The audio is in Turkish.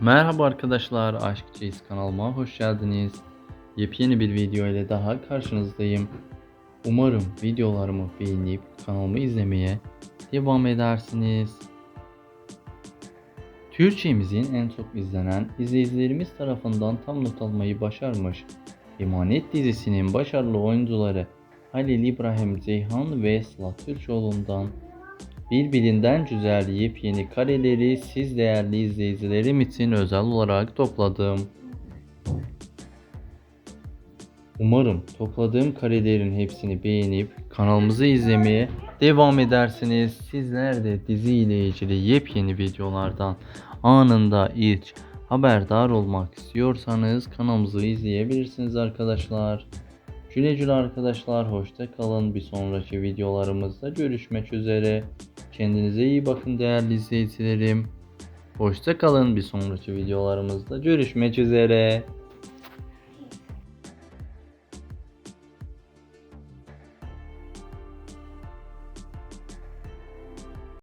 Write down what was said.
Merhaba arkadaşlar, Aşk Çeyiz kanalıma hoş geldiniz. Yepyeni bir video ile daha karşınızdayım. Umarım videolarımı beğenip kanalımı izlemeye devam edersiniz. Türkçemizin en çok izlenen izleyicilerimiz tarafından tam not almayı başarmış Emanet dizisinin başarılı oyuncuları Halil İbrahim Ceyhan ve Sıla Türkoğlu'ndan Birbirinden güzel yepyeni kareleri siz değerli izleyicilerim için özel olarak topladım. Umarım topladığım karelerin hepsini beğenip kanalımızı izlemeye devam edersiniz. Sizler de dizi ile ilgili yepyeni videolardan anında ilk haberdar olmak istiyorsanız kanalımızı izleyebilirsiniz arkadaşlar. Güle güle arkadaşlar hoşça kalın. Bir sonraki videolarımızda görüşmek üzere. Kendinize iyi bakın değerli izleyicilerim. Hoşça kalın. Bir sonraki videolarımızda görüşmek üzere.